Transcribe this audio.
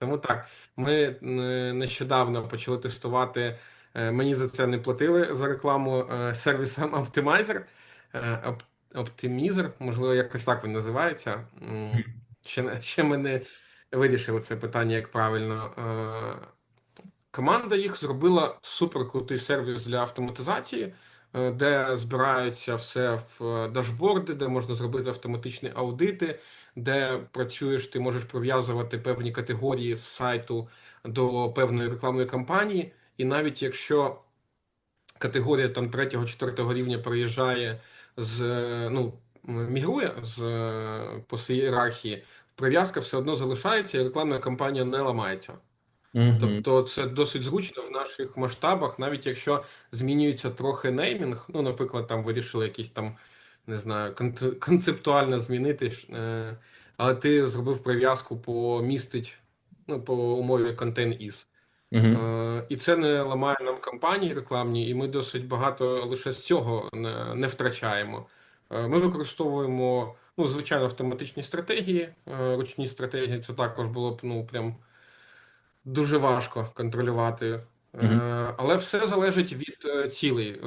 Тому так, ми нещодавно почали тестувати. е, Мені за це не платили за рекламу е, сервісом Optimizer. е, Optimizer, можливо, якось так він називається. Ще, ще ми не вирішили це питання, як правильно. Команда їх зробила суперкрутий сервіс для автоматизації, де збирається все в е, дашборди, де можна зробити автоматичні аудити, де працюєш, ти можеш прив'язувати певні категорії з сайту до певної рекламної кампанії. І навіть якщо категорія там третього, четвертого рівня переїжджає з е, ну, мігрує з е, по своїй ієрархії, прив'язка все одно залишається, і рекламна кампанія не ламається. Тобто це досить зручно в наших масштабах, навіть якщо змінюється трохи неймінг, ну, наприклад, там вирішили якийсь там, не знаю, концептуально змінити, е, але ти зробив прив'язку по містить, ну, по умові contain is. Мгм. Е, І це не ламає нам кампанії рекламні, і ми досить багато лише з цього не, не втрачаємо. Е, Ми використовуємо, ну, звичайно, автоматичні стратегії, е, ручні стратегії. Це також було б ну, прям дуже важко контролювати. Мгм. Але все залежить від е, цілей.